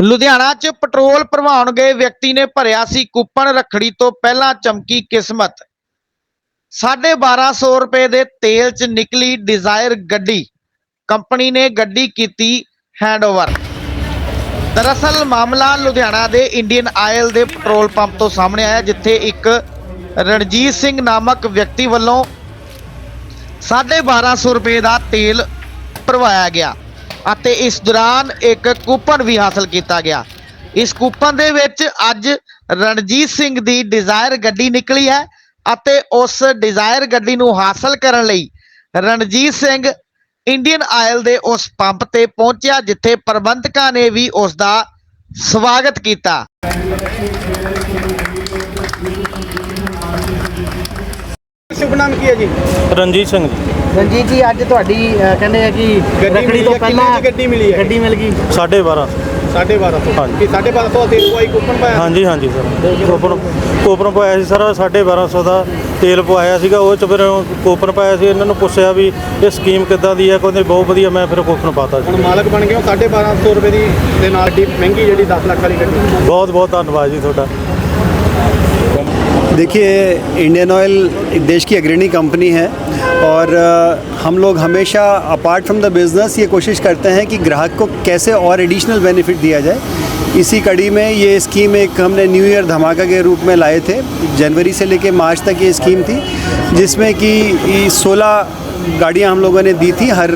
ਲੁਧਿਆਣਾ 'ਚ ਪੈਟਰੋਲ ਭਰਵਾਉਣ ਗਏ ਵਿਅਕਤੀ ਨੇ ਭਰਿਆ ਸੀ ਕੂਪਨ ਰੱਖੜੀ ਤੋਂ ਪਹਿਲਾਂ ਚਮਕੀ ਕਿਸਮਤ। 1250 ਰੁਪਏ ਦੇ ਤੇਲ 'ਚ ਨਿਕਲੀ ਡਿਜ਼ਾਇਰ ਗੱਡੀ। ਕੰਪਨੀ ਨੇ ਗੱਡੀ ਕੀਤੀ ਹੈਂਡਓਵਰ ਦਰਅਸਲ ਮਾਮਲਾ ਲੁਧਿਆਣਾ ਦੇ ਇੰਡੀਅਨ ਆਇਲ ਦੇ ਪੈਟਰੋਲ ਪੰਪ ਤੋਂ ਸਾਹਮਣੇ ਆਇਆ, ਜਿੱਥੇ ਇੱਕ ਰਣਜੀਤ ਸਿੰਘ ਨਾਮਕ ਵਿਅਕਤੀ ਵੱਲੋਂ 1250 ਰੁਪਏ ਦਾ ਤੇਲ ਭਰਵਾਇਆ ਗਿਆ। ਅਤੇ ਇਸ ਦੌਰਾਨ ਇੱਕ ਕੂਪਨ ਵੀ ਹਾਸਲ ਕੀਤਾ ਗਿਆ। ਇਸ ਕੂਪਨ ਦੇ ਵਿੱਚ ਅੱਜ ਰਣਜੀਤ ਸਿੰਘ ਦੀ ਡਿਜ਼ਾਇਰ ਗੱਡੀ ਨਿਕਲੀ ਹੈ ਅਤੇ ਉਸ ਡਿਜ਼ਾਇਰ ਗੱਡੀ ਨੂੰ ਹਾਸਲ ਕਰਨ ਲਈ ਰਣਜੀਤ ਸਿੰਘ ਇੰਡੀਅਨ ਆਇਲ ਦੇ ਉਸ ਪੰਪ ਤੇ ਪਹੁੰਚਿਆ ਜਿੱਥੇ ਪ੍ਰਬੰਧਕਾਂ ਨੇ ਵੀ ਉਸ ਦਾ ਸਵਾਗਤ ਕੀਤਾ। ਸ਼ੁਭ ਨਾਮ ਕੀ ਹੈ ਜੀ? ਰਣਜੀਤ ਸਿੰਘ ਜੀ। ਰਣਜੀਤ ਜੀ ਅੱਜ ਤੁਹਾਡੀ ਅਹ, ਕਹਿੰਦੇ ਆ ਕਿ ਗੱਡੀ ਰੱਖੜੀ ਮਿਲੀ ਤੋਂ ਕਿੰਨੇ ਪਹਿਲਾਂ ਦੀ ਗੱਡੀ ਮਿਲੀ ਹੈ? ਗੱਡੀ ਮਿਲ ਗਈ। 12.5 1250 ਹਾਂਜੀ। ਕੀ 1250 ਤੇਲ ਕੋਈ ਕੂਪਨ ਪਾਇਆ? ਹਾਂਜੀ ਹਾਂਜੀ ਸਰ। ਕੋਪਨ ਕੋਪਨ ਪਾਇਆ ਸੀ ਸਰ 1250 ਦਾ ਤੇਲ ਪਵਾਇਆ ਸੀਗਾ। ਉਹ ਚ ਫਿਰ ਕੋਪਨ ਪਾਇਆ ਸੀ ਇਹਨਾਂ ਨੂੰ ਪੁੱਛਿਆ ਵੀ ਇਹ ਸਕੀਮ ਕਿੱਦਾਂ ਦੀ ਹੈ? ਕਹਿੰਦੇ ਬਹੁਤ ਵਧੀਆ ਮੈਂ ਫਿਰ ਕੋਪਨ ਪਾਤਾ ਹੁਣ ਸੀ ਮਾਲਕ ਬਣ ਗਏ ਹੋ 1250 ਰੁਪਏ ਦੀ ਦੇ ਨਾਲ ਡੀ ਮਹਿੰਗੀ ਜਿਹੜੀ 10 ਲੱਖ ਵਾਲੀ ਗੱਡੀ। ਬਹੁਤ ਬਹੁਤ ਧੰਨਵਾਦ ਜੀ ਤੁਹਾਡਾ। देखिए इंडियन ऑयल एक देश की अग्रणी कंपनी है और हम लोग हमेशा अपार्ट फ्रॉम द बिज़नेस ये कोशिश करते हैं कि ग्राहक को कैसे और एडिशनल बेनिफिट दिया जाए। इसी कड़ी में ये स्कीम एक हमने न्यू ईयर धमाका के रूप में लाए थे। जनवरी से लेके मार्च तक ये स्कीम थी, जिसमें कि सोलह गाड़ियाँ हम लोगों ने दी थी हर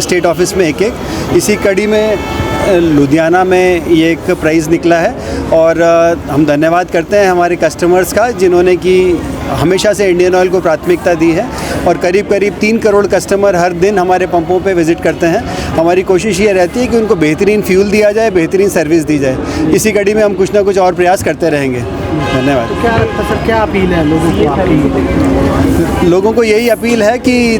स्टेट ऑफ़िस में एक एक इसी कड़ी में लुधियाना में ये एक प्राइज़ निकला है और हम धन्यवाद करते हैं हमारे कस्टमर्स का जिन्होंने कि हमेशा से इंडियन ऑयल को प्राथमिकता दी है और करीब करीब तीन करोड़ कस्टमर हर दिन हमारे पंपों पे विज़िट करते हैं। हमारी कोशिश ये रहती है कि उनको बेहतरीन फ्यूल दिया जाए बेहतरीन सर्विस दी जाए। इसी कड़ी में हम कुछ ना कुछ और प्रयास करते रहेंगे। धन्यवाद। क्या सर क्या अपील है लोगों को आपकी? लोगों को यही अपील है कि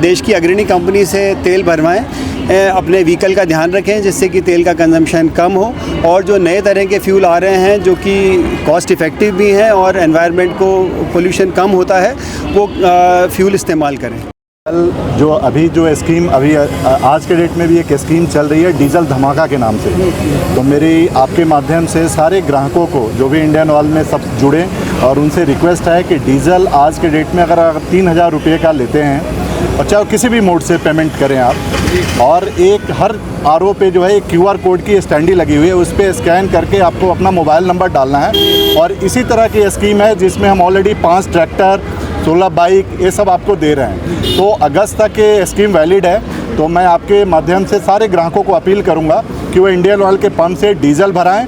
देश की अग्रणी कंपनी से तेल भरवाएँ। अपने व्हीकल का ध्यान रखें जिससे कि तेल का कंजम्पशन कम हो और जो नए तरह के फ्यूल आ रहे हैं, जो कि कॉस्ट इफ़ेक्टिव भी हैं और एनवायरनमेंट को पोल्यूशन कम होता है, वो फ्यूल इस्तेमाल करें। कल जो अभी जो स्कीम अभी आज के डेट में भी एक स्कीम चल रही है डीजल धमाका के नाम से। तो मेरी, आपके माध्यम से सारे ग्राहकों को, जो भी इंडियन ऑयल में सब जुड़े और उनसे रिक्वेस्ट है कि डीजल आज के डेट में अगर तीन हज़ार रुपये का लेते हैं और चाहे किसी भी मोड से पेमेंट करें आप। और एक हर आरओ पे जो है एक क्यूआर कोड की स्टैंडी लगी हुई है, उस पर स्कैन करके आपको अपना मोबाइल नंबर डालना है। और इसी तरह की स्कीम है जिसमें हम ऑलरेडी पाँच ट्रैक्टर, सोलह बाइक, ये सब आपको दे रहे हैं। तो अगस्त तक ये स्कीम वैलिड है तो मैं आपके माध्यम से सारे ग्राहकों को अपील करूँगा कि वो इंडियन ऑयल के पंप से डीजल भराएँ।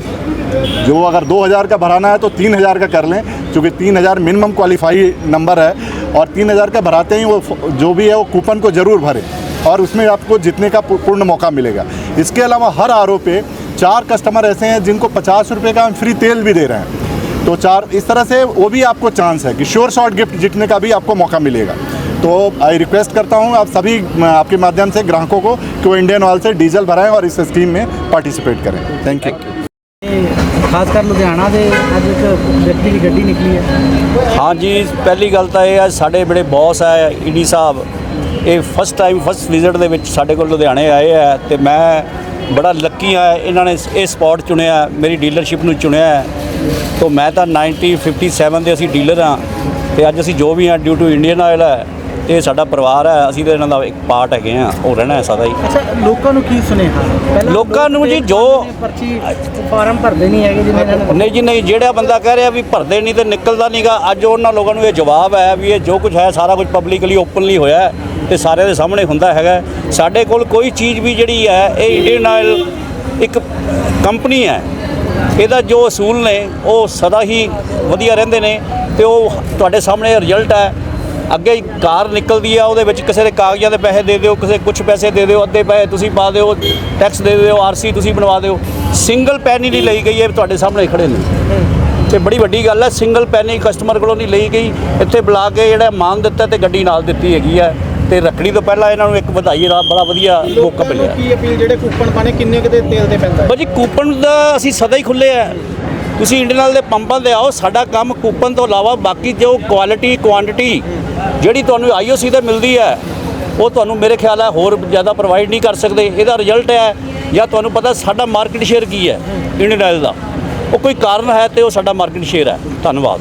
जो अगर 2000 का भराना है तो 3000 का कर लें, क्योंकि 3000 मिनिमम क्वालिफाई नंबर है। और 3000 का भराते ही, वो जो भी है, वो कूपन को ज़रूर भरें। और उसमें आपको जीतने का पूर्ण मौका मिलेगा। इसके अलावा हर आर पे चार कस्टमर ऐसे हैं, जिनको पचास रुपये का हम फ्री तेल भी दे रहे हैं। तो चार, इस तरह से वो भी आपको चांस है कि श्योर शॉर्ट गिफ्ट जीतने का भी आपको मौका मिलेगा। तो आई रिक्वेस्ट करता हूँ, आप सभी आपके माध्यम से ग्राहकों को कि वो इंडियन ऑयल से डीजल भराएँ और इस स्कीम में पार्टिसिपेट करें। थैंक यू ਖਾਸ ਕਰ ਲੁਧਿਆਣਾ ਦੇ ਅੱਜ ਇੱਕ ਵਿਅਕਤੀ ਦੀ ਗੱਡੀ ਨਿਕਲੀ ਹੈ ਹਾਂਜੀ, ਪਹਿਲੀ ਗੱਲ ਤਾਂ ਇਹ ਹੈ ਸਾਡੇ ਬੜੇ ਬੌਸ ਹੈ ਈਡੀ ਸਾਹਿਬ ਇਹ ਫਸਟ ਟਾਈਮ ਫਸਟ ਵਿਜ਼ਿਟ ਦੇ ਵਿੱਚ ਸਾਡੇ ਕੋਲ ਲੁਧਿਆਣੇ ਆਏ ਹੈ ਤੇ ਮੈਂ ਬੜਾ ਲੱਕੀ ਆ, ਇਹਨਾਂ ਨੇ ਇਹ ਸਪੌਟ ਚੁਣਿਆ, ਮੇਰੀ ਡੀਲਰਸ਼ਿਪ ਨੂੰ ਚੁਣਿਆ ਹੈ। ਤੋਂ ਮੈਂ ਤਾਂ 1957 ਦੇ ਅਸੀਂ ਡੀਲਰ ਹਾਂ ਤੇ ਅੱਜ ਅਸੀਂ ਜੋ ਵੀ ਹਾਂ ਡਿਊ ਟੂ ਇੰਡੀਅਨ ਆਇਲ ਹੈ ਇਹ ਸਾਡਾ ਪਰਿਵਾਰ ਹੈ ਅਸੀਂ ਤਾਂ ਇਹਨਾਂ ਦਾ ਇੱਕ ਪਾਰਟ ਹੈਗੇ ਆ ਉਹ ਰਹਿਣਾ ਹੈ ਸਦਾ ਹੀ। ਅੱਛਾ ਲੋਕਾਂ ਨੂੰ ਕੀ ਸੁਨੇਹਾ? ਪਹਿਲਾਂ ਲੋਕਾਂ ਨੂੰ ਜੀ ਜੋ- ਪਰਚੀ ਫਾਰਮ ਭਰਦੇ ਨਹੀਂ ਹੈਗੇ ਜਿਵੇਂ ਇਹਨਾਂ ਨੇ ਨਹੀਂ ਜੀ ਨਹੀਂ ਜਿਹੜਾ ਬੰਦਾ ਕਹਿ ਰਿਹਾ ਵੀ ਭਰਦੇ ਨਹੀਂ ਤੇ ਨਿਕਲਦਾ ਨਹੀਂਗਾ ਅੱਜ ਉਹਨਾਂ ਲੋਕਾਂ ਨੂੰ ਇਹ ਜਵਾਬ ਹੈ ਵੀ ਇਹ ਜੋ ਕੁਝ ਹੈ ਸਾਰਾ ਕੁਝ ਪਬਲਿਕਲੀ ਓਪਨਲੀ ਹੋਇਆ ਤੇ ਸਾਰਿਆਂ ਦੇ ਸਾਹਮਣੇ ਹੁੰਦਾ ਹੈਗਾ ਸਾਡੇ ਕੋਲ ਕੋਈ ਚੀਜ਼ ਵੀ ਜਿਹੜੀ ਹੈ ਇਹ ਇੰਡੀਅਨ ਆਇਲ ਇੱਕ ਕੰਪਨੀ ਹੈ। ਇਹਦਾ ਜੋ ਅਸੂਲ ਨੇ ਉਹ ਸਦਾ ਹੀ ਵਧੀਆ ਰਹਿੰਦੇ ਨੇ ਤੇ ਉਹ ਤੁਹਾਡੇ ਸਾਹਮਣੇ ਰਿਜ਼ਲਟ ਹੈ। ਅੱਗੇ ਕਾਰ ਨਿਕਲਦੀ ਆ ਉਹਦੇ ਵਿੱਚ ਕਿਸੇ ਦੇ ਕਾਗਜ਼ਾਂ ਦੇ ਪੈਸੇ ਦੇ ਦਿਓ ਕਿਸੇ ਕੁਝ ਪੈਸੇ ਦੇ ਦਿਓ ਅੱਧੇ ਪੈਸੇ ਤੁਸੀਂ ਪਾ ਦਿਓ ਟੈਕਸ ਦੇ ਦਿਓ ਆਰਸੀ ਤੁਸੀਂ ਬਣਵਾ ਦਿਓ। ਸਿੰਗਲ ਪੈਨੀ ਨਹੀਂ ਲਈ ਗਈ ਇਹ ਤੁਹਾਡੇ ਸਾਹਮਣੇ ਖੜੇ ਨੇ। ਤੇ ਬੜੀ ਵੱਡੀ ਗੱਲ ਹੈ ਸਿੰਗਲ ਪੈਨੀ ਕਸਟਮਰ ਕੋਲੋਂ ਨਹੀਂ ਲਈ ਗਈ। ਇੱਥੇ ਬੁਲਾ ਕੇ ਜਿਹੜਾ ਮਾਨ ਦਿੱਤਾ ਤੇ ਗੱਡੀ ਨਾਲ ਦਿੱਤੀ ਹੈਗੀ ਹੈ ਤੇ ਰੱਖੜੀ ਤੋਂ ਪਹਿਲਾਂ ਇਹਨਾਂ ਨੂੰ ਇੱਕ ਵਧਾਈ ਦਾ ਬੜਾ ਵਧੀਆ ਮੌਕਾ ਮਿਲਿਆ। ਕੀ ਅਪੀਲ ਜਿਹੜੇ ਕੂਪਨ ਪਾਣੇ ਕਿੰਨੇ ਕਿਤੇ ਤੇਲ ਤੇ ਪੈਂਦਾ? ਬਾਜੀ ਕੂਪਨ ਦਾ ਅਸੀਂ ਸਦਾ ਹੀ ਖੁੱਲੇ ਆ। ਤੁਸੀਂ ਇੰਡੀਅਨ ਦੇ ਪੰਪਾਂ ਤੇ ਆਓ, ਸਾਡਾ ਕੰਮ ਕੂਪਨ ਤੋਂ ਇਲਾਵਾ ਬਾਕੀ ਜੋ ਕੁਆਲਿਟੀ ਕੁਆਂਟੀਟੀ ਜਿਹੜੀ ਤੁਹਾਨੂੰ ਆਈਓਸੀ ਤੇ ਮਿਲਦੀ ਹੈ, ਉਹ ਤੁਹਾਨੂੰ ਮੇਰੇ ਖਿਆਲ ਹੈ ਹੋਰ ਜ਼ਿਆਦਾ ਪ੍ਰੋਵਾਈਡ ਨਹੀਂ ਕਰ ਸਕਦੇ। ਇਹਦਾ ਰਿਜ਼ਲਟ ਹੈ ਜਾਂ ਤੁਹਾਨੂੰ ਪਤਾ ਸਾਡਾ ਮਾਰਕੀਟ ਸ਼ੇਅਰ ਕੀ ਹੈ ਇੰਡੀਅਨ ਆਇਲ ਦਾ। ਉਹ ਕੋਈ ਕਾਰਨ ਹੈ ਤੇ ਉਹ ਸਾਡਾ ਮਾਰਕੀਟ ਸ਼ੇਅਰ ਹੈ। ਧੰਨਵਾਦ।